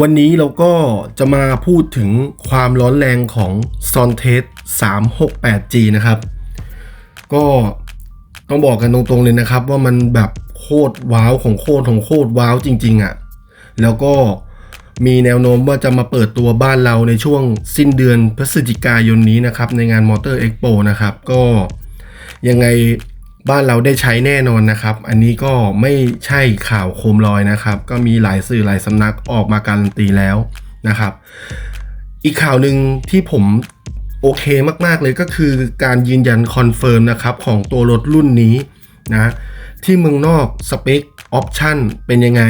วันนี้เราก็จะมาพูดถึงความร้อนแรงของ s o n t e s 368G นะครับ ก็ต้องบอกกันตรงๆเลยนะครับ ว่ามันแบบโคตรว้าวของโคตรของโคตรว้าวจริง ๆอะ่ะ แล้วก็มีแนวโน้มว่าจะมาเปิดตัวบ้านเราในช่วงสิ้นเดือนพฤศจิกายนนี้นะครับ ในงาน Motor Expo นะครับ ก็ยังไง บ้านเราได้ใช้แน่นอนนะครับ อันนี้ก็ไม่ใช่ข่าวโคมลอยนะครับ ก็มีหลายสื่อหลายสำนักออกมาการันตีแล้วนะครับ อีกข่าวหนึ่งที่ผมโอเคมากๆเลยก็คือการยืนยันคอนเฟิร์มนะครับของตัวรถรุ่นนี้นะที่เมืองนอกสเปคออปชั่นเป็นยังไง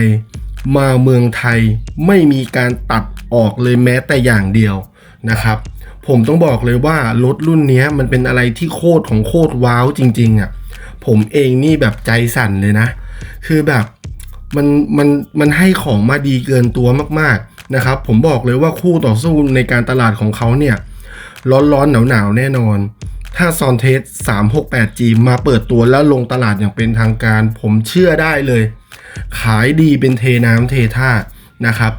มาเมืองไทยไม่มีการตัดออกเลยแม้แต่อย่างเดียวนะครับผมต้องบอกเลยว่ารถรุ่นนี้มันเป็นอะไรที่โคตรของโคตรว้าวจริงๆอะ่ะ ผมเองนี่แบบใจสั่นเลยนะ คือแบบมันมันมันให้ของมาดีเกินตัวมากๆนะครับ ผมบอกเลยว่าคู่ต่อสู้ในการตลาดของเขาเนี่ย ร้อนๆหนาวๆแน่นอน ถ้าซอนเทส 368G มาเปิดตัวแล้วลงตลาดอย่างเป็นทางการ ผมเชื่อได้เลย ขายดีเป็นเทน้ำเทท่านะครับ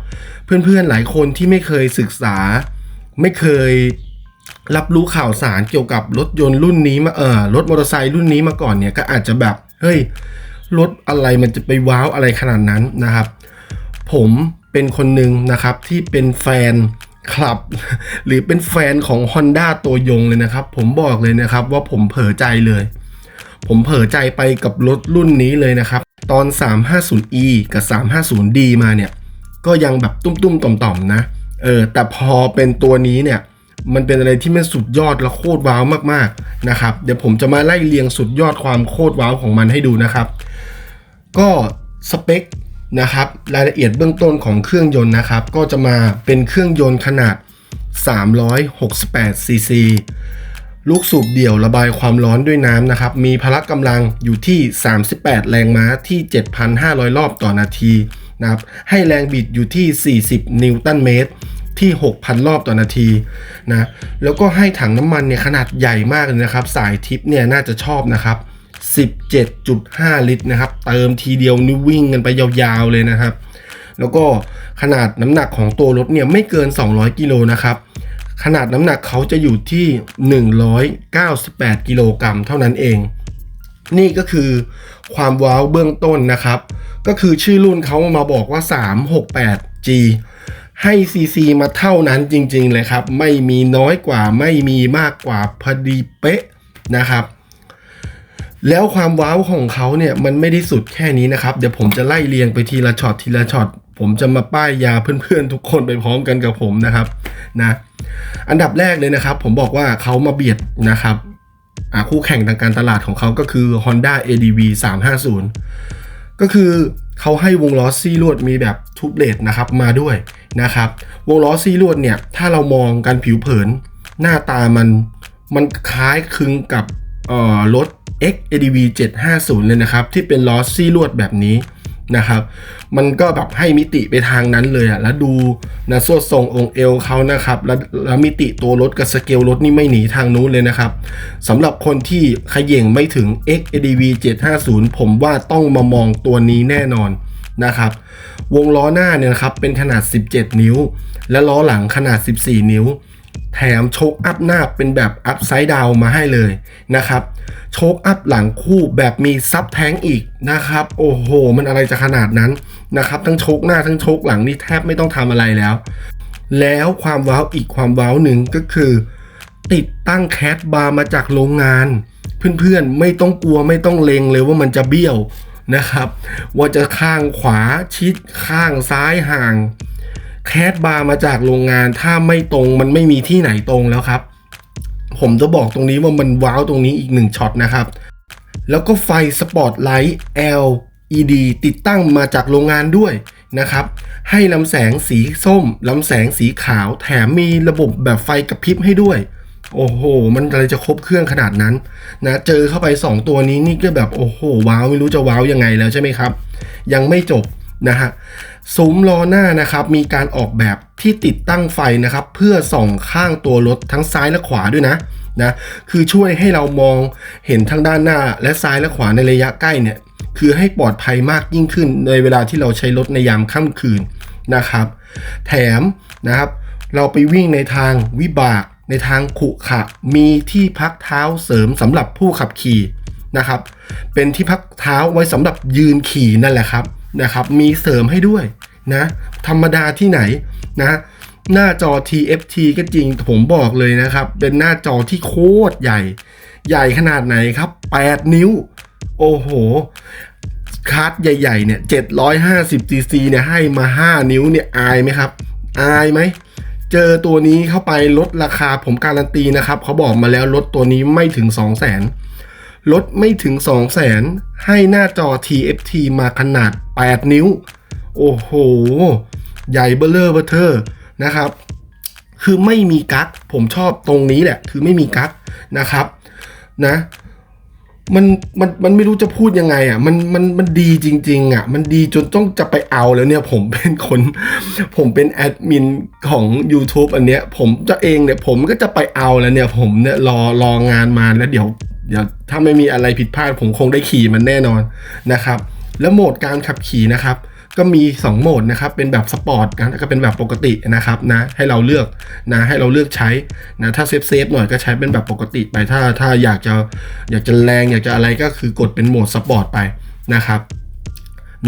เพื่อนๆหลายคนที่ไม่เคยศึกษา ไม่เคย รับรู้ข่าวสารเกี่ยวกับรถยนต์รุ่นนี้มาเออรถมอเตอร์ไซค์รุ่นนี้มาก่อนเนี่ยก็อาจจะแบบเฮ้ยรถอะไรมันจะไปว้าวอะไรขนาดนั้นนะครับ ผมเป็นคนหนึ่งนะครับที่เป็นแฟนคลับ หรือเป็นแฟนของ Honda ตัวยงเลยนะครับ ผมบอกเลยนะครับว่าผมเผลอใจเลย ผมเผลอใจไปกับรถรุ่นนี้เลยนะครับ ตอน 350e กับ 350d มาเนี่ย ก็ยังแบบตุ้มๆต่อมๆนะ เออ แต่พอเป็นตัวนี้เนี่ย มันเป็นอะไรที่มันสุดยอดและโคตรว้าวมากๆนะครับ เดี๋ยวผมจะมาไล่เรียงสุดยอดความโคตรว้าวของมันให้ดูนะครับ ก็สเปคนะครับรายละเอียดเบื้องต้นของเครื่องยนต์นะครับ ก็จะมาเป็นเครื่องยนต์ขนาด 368 ซีซีลูกสูบเดี่ยวระบายความร้อนด้วยน้ำนะครับ มีพละกำลังอยู่ที่ 38 แรงม้าที่ 7,500 รอบต่อนาทีนะครับ ให้แรงบิดอยู่ที่ 40 นิวตันเมตร ที่ 6,000 รอบต่อนาทีนะแล้วก็ให้ถังน้ำมันเนี่ยขนาดใหญ่มากเลยนะครับ สายทิปเนี่ยน่าจะชอบนะครับ17.5 ลิตรนะครับ เติมทีเดียวนี่วิ่งกันไปยาวๆเลยนะครับ แล้วก็ขนาดน้ำหนักของตัวรถเนี่ยไม่เกิน 200 กิโลนะครับ ขนาดน้ำหนักเขาจะอยู่ที่ 198 กิโลกรัมเท่านั้นเอง นี่ก็คือความว้าวเบื้องต้นนะครับ ก็คือชื่อรุ่นเขามาบอกว่า 368G ให้ CC มาเท่านั้นจริง ๆ เลยครับ ไม่มีน้อยกว่าไม่มีมากกว่าพอดีเป๊ะนะครับ แล้วความว้าวของเขาเนี่ยมันไม่ได้สุดแค่นี้นะครับ เดี๋ยวผมจะไล่เรียงไปทีละช็อตทีละช็อตผมจะมาป้ายยาเพื่อนๆทุกคนไปพร้อมกันกับผมนะครับนะอันดับแรกเลยนะครับ ผมบอกว่าเขามาเบียดนะครับคู่แข่งทางการตลาดของเขาก็คือ Honda ADV 350 ก็คือเขาให้วงล้อซี่ลวดมีแบบทูบเลดนะครับมาด้วย นะครับ วงล้อซีลวดเนี่ย ถ้าเรามองกันผิวเผิน หน้าตามันมันคล้ายคลึงกับรถ X ADV 750 เลยนะครับ ที่เป็นล้อซี่ลวดแบบนี้นะครับ มันก็แบบให้มิติไปทางนั้นเลยอะแล้วดูนะสวดทรงองเอวเขานะครับ แล้วแล้วมิติตัวรถกับสเกลรถนี่ไม่หนีทางนู้นเลยนะครับสำหรับคนที่ขย่งไม่ถึง X ADV 750 ผมว่าต้องมามองตัวนี้แน่นอนนะครับ วงล้อหน้าเนี่ยนะครับเป็นขนาด 17 นิ้ว และล้อหลังขนาด 14 นิ้ว แถมโชคอัพหน้าเป็นแบบอัพไซด์ดาวมาให้เลยนะครับ โชคอัพหลังคู่แบบมีซับแท้งอีกนะครับ โอ้โห มันอะไรจะขนาดนั้นนะครับ ทั้งโชคหน้าทั้งโชคหลังนี่แทบไม่ต้องทำอะไรแล้ว แล้วความว้าวอีกความว้าวหนึ่งก็คือ ติดตั้งแคสบาร์มาจากโรงงาน เพื่อนๆไม่ต้องกลัวไม่ต้องเลงเลยว่ามันจะเบี้ยว นะครับ ว่าจะข้างขวาชิดข้างซ้ายห่าง แคสบาร์มาจากโรงงานถ้าไม่ตรงมันไม่มีที่ไหนตรงแล้วครับ ผมจะบอกตรงนี้ว่ามันว้าวตรงนี้อีกหนึ่งช็อตนะครับ แล้วก็ไฟสปอตไลท์ LED ติดตั้งมาจากโรงงานด้วยนะครับ ให้ลำแสงสีส้มลำแสงสีขาวแถมมีระบบแบบไฟกระพริบให้ด้วย โอ้โห มันอะไรจะครบเครื่องขนาดนั้นนะเจอเข้าไป 2 ตัวนี้นี่ก็แบบโอ้โหว้าวไม่รู้จะว้าวยังไงแล้วใช่ไหมครับ ยังไม่จบนะฮะซุ้มล้อหน้านะครับมีการออกแบบที่ติดตั้งไฟนะครับ เพื่อส่องข้างตัวรถทั้งซ้ายและขวาด้วยนะนะคือช่วยให้เรามองเห็นทั้งด้านหน้าและซ้ายและขวาในระยะใกล้เนี่ยคือให้ปลอดภัยมากยิ่งขึ้นในเวลาที่เราใช้รถในยามค่ำคืนนะครับ แถมนะครับ เราไปวิ่งในทางวิบาก ในทางขุขะมีที่พักเท้าเสริมสำหรับผู้ขับขี่นะครับ เป็นที่พักเท้าไว้สำหรับยืนขี่นั่นแหละครับนะครับ มีเสริมให้ด้วยนะธรรมดาที่ไหนนะหน้าจอ TFT ก็จริงผมบอกเลยนะครับ เป็นหน้าจอที่โคตรใหญ่ ใหญ่ขนาดไหนครับ 8 นิ้ว โอ้โห คาร์ดใหญ่ ๆ เนี่ย 750 cc เนี่ยให้มา 5 นิ้วเนี่ย อายไหมครับ อายไหม เจอตัวนี้เข้าไปลดราคาผมการันตีนะครับเขาบอกมาแล้วลดตัวนี้ไม่ถึง 2 0 0 0 0 0ลดไม่ถึง 2 0 0 0 0 0 ให้หน้าจอ TFT มาขนาด 8 นิ้ว โอ้โห ใหญ่เบลเลอร์เบอร์เทอร์นะครับ คือไม่มีกั๊กผมชอบตรงนี้แหละ คือไม่มีกั๊กนะครับนะ มันมันมันไม่รู้จะพูดยังไง อะ มันมันมันดีจริง ๆ อะ มันดีจนต้องจะไปเอาแล้วเนี่ย ผมเป็นคน ผมเป็นแอดมินของ YouTube อันเนี้ย ผมจะเองเนี่ย ผมก็จะไปเอาแล้วเนี่ย ผมเนี่ยรอรองานมาแล้วเดี๋ยวเดี๋ยวถ้าไม่มีอะไรผิดพลาด ผมคงได้ขี่มันแน่นอนนะครับ แล้วโหมดการขับขี่นะครับ ก็มี 2 โหมดนะครับ เป็นแบบสปอร์ตนะแล้วก็เป็นแบบปกตินะครับนะ ให้เราเลือกนะให้เราเลือกใช้นะถ้าเซฟเซฟหน่อยก็ใช้เป็นแบบปกติไปถ้าถ้าอยากจะอยากจะแรงอยากจะอะไรก็คือกดเป็นโหมดสปอร์ตไปนะครับ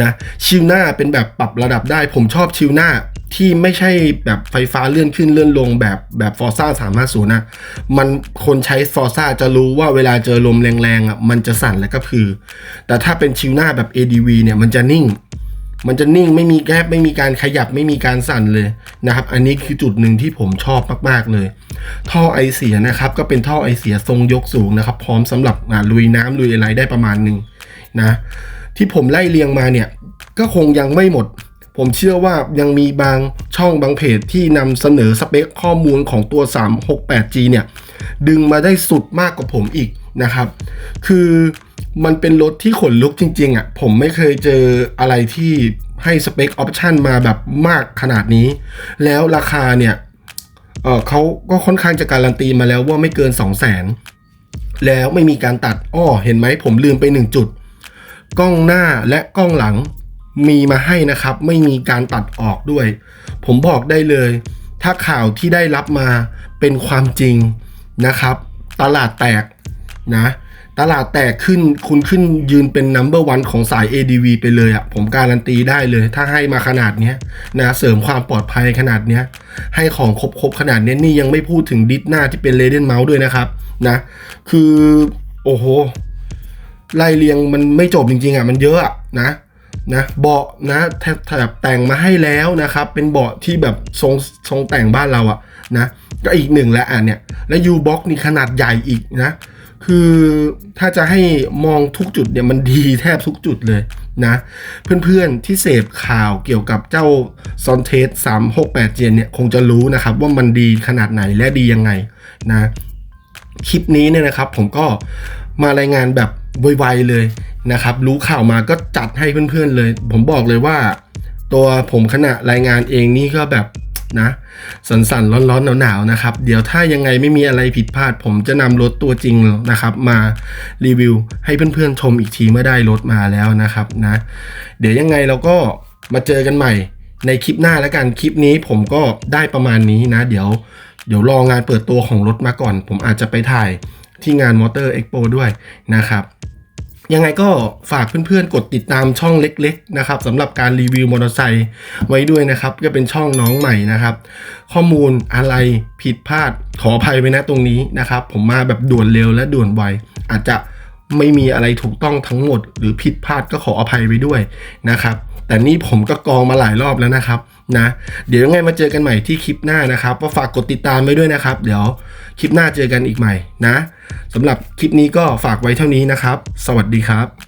นะชิวหน้าเป็นแบบปรับระดับได้ผมชอบชิวหน้าที่ไม่ใช่แบบไฟฟ้าเลื่อนขึ้นเลื่อนลงแบบแบบฟอร์ซ่าสามารถศูนย์นะมันคนใช้ฟอร์ซ่าจะรู้ว่าเวลาเจอลมแรงๆอะมันจะสั่นและก็พือ แต่ถ้าเป็นชิวหน้าแบบ ADV เนี่ยมันจะนิ่ง มันจะนิ่งไม่มีแกบไม่มีการขยับไม่มีการสั่นเลยนะครับ อันนี้คือจุดหนึ่งที่ผมชอบมากๆเลย ท่อไอเสียนะครับก็เป็นท่อไอเสียทรงยกสูงนะครับ พร้อมสำหรับลุยน้ำลุยอะไรได้ประมาณหนึ่งนะที่ผมไล่เรียงมาเนี่ยก็คงยังไม่หมด ผมเชื่อว่ายังมีบางช่องบางเพจที่นำเสนอสเปคข้อมูลของตัว 368G เนี่ย ดึงมาได้สุดมากกว่าผมอีกนะครับ คือ มันเป็นรถที่ขนลุกจริง ๆอะผมไม่เคยเจออะไรที่ให้สเปคออปชันมาแบบมากขนาดนี้ แล้วราคาเนี่ยเออเขาก็ค่อนข้างจะการันตีมาแล้วว่าไม่เกิน 2 0 0 0 0 0 แล้วไม่มีการตัดอ้อเห็นไหมผมลืมไป 1 จุด กล้องหน้าและกล้องหลังมีมาให้นะครับ ไม่มีการตัดออกด้วย ผมบอกได้เลย ถ้าข่าวที่ได้รับมาเป็นความจริงนะครับ ตลาดแตกนะ ตลาดแตกขึ้นคุณขึ้นยืนเป็น number one ของสาย ADV ไปเลยอะ่ะผมการันตีได้เลย ถ้าให้มาขนาดนี้นะเสริมความปลอดภัยขนาดนี้ให้ของครบๆขนาดนี้นี่ยังไม่พูดถึงดิสหน้าที่เป็นเลเดนเมาส์ด้วยนะครับนะคือโอ้โหไล่เรียงมันไม่จบจริงๆอะมันเยอะอะนะนะเบาะนะแทบแถบแต่งมาให้แล้วนะครับ เป็นเบาะที่แบบทรงทรงแต่งบ้านเราอะนะก็อีกหนึ่งแล้วอะเนี่ยแล้วยูบ็อกนี่ขนาดใหญ่อีกนะ คือถ้าจะให้มองทุกจุดเนี่ยมันดีแทบทุกจุดเลยนะ เพื่อนๆที่เสพข่าวเกี่ยวกับเจ้าซอนเทส368 เจนเนี่ยคงจะรู้นะครับว่ามันดีขนาดไหนและดียังไงนะ คลิปนี้เนี่ยนะครับผมก็มารายงานแบบไวๆเลยนะครับ รู้ข่าวมาก็จัดให้เพื่อนๆเลย ผมบอกเลยว่า ตัวผมขณะรายงานเองนี่ก็แบบ นะสันๆ ร้อนๆหนาวๆนะครับ เดี๋ยวถ้ายังไงไม่มีอะไรผิดพลาด ผมจะนำรถตัวจริงนะครับ มารีวิวให้เพื่อนๆชมอีกทีเมื่อได้รถมาแล้วนะครับนะเดี๋ยวยังไงเราก็มาเจอกันใหม่ในคลิปหน้าแล้วกันคลิปนี้ผมก็ได้ประมาณนี้นะ เดี๋ยวเดี๋ยวรองานเปิดตัวของรถมาก่อน ผมอาจจะไปถ่ายที่งานมอเตอร์เอ็กโปด้วยนะครับ ยังไงก็ฝากเพื่อนๆ กดติดตามช่องเล็กๆนะครับสำหรับการรีวิวมอเตอร์ไซค์ไว้ด้วยนะครับ ก็เป็นช่องน้องใหม่นะครับ ข้อมูลอะไรผิดพลาดขออภัยไว้นะตรงนี้นะครับ ผมมาแบบด่วนเร็วและด่วนไวอาจจะไม่มีอะไรถูกต้องทั้งหมด หรือผิดพลาดก็ขออภัยไว้ด้วยนะครับ แต่นี่ผมก็กองมาหลายรอบแล้วนะครับนะ เดี๋ยวยังไงมาเจอกันใหม่ที่คลิปหน้านะครับก็ฝากกดติดตามไว้ด้วยนะครับ เดี๋ยวคลิปหน้าเจอกันอีกใหม่นะสำหรับคลิปนี้ก็ฝากไว้เท่านี้นะครับ สวัสดีครับ